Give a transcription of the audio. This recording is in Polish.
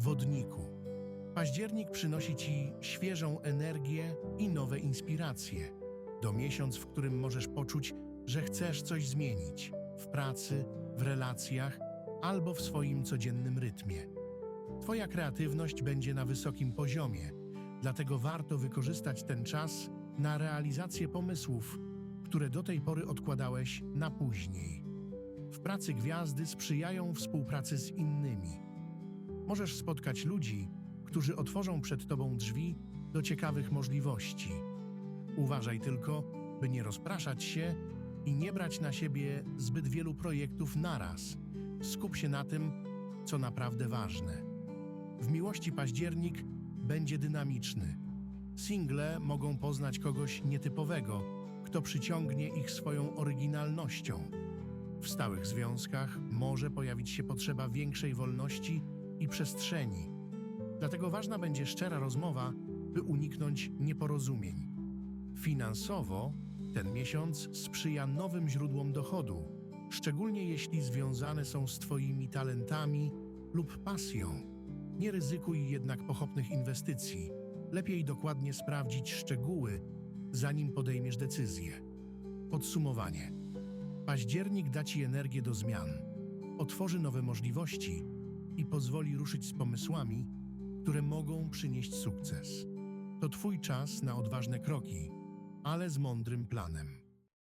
Wodniku. Październik przynosi Ci świeżą energię i nowe inspiracje. To miesiąc, w którym możesz poczuć, że chcesz coś zmienić w pracy, w relacjach albo w swoim codziennym rytmie. Twoja kreatywność będzie na wysokim poziomie, dlatego warto wykorzystać ten czas na realizację pomysłów, które do tej pory odkładałeś na później. W pracy gwiazdy sprzyjają współpracy z innymi. Możesz spotkać ludzi, którzy otworzą przed Tobą drzwi do ciekawych możliwości. Uważaj tylko, by nie rozpraszać się i nie brać na siebie zbyt wielu projektów naraz. Skup się na tym, co naprawdę ważne. W miłości październik będzie dynamiczny. Single mogą poznać kogoś nietypowego, kto przyciągnie ich swoją oryginalnością. W stałych związkach może pojawić się potrzeba większej wolności i przestrzeni. Dlatego ważna będzie szczera rozmowa, by uniknąć nieporozumień. Finansowo ten miesiąc sprzyja nowym źródłom dochodu, szczególnie jeśli związane są z Twoimi talentami lub pasją. Nie ryzykuj jednak pochopnych inwestycji. Lepiej dokładnie sprawdzić szczegóły, zanim podejmiesz decyzję. Podsumowanie. Październik da Ci energię do zmian, otworzy nowe możliwości i pozwoli ruszyć z pomysłami, które mogą przynieść sukces. To Twój czas na odważne kroki, ale z mądrym planem.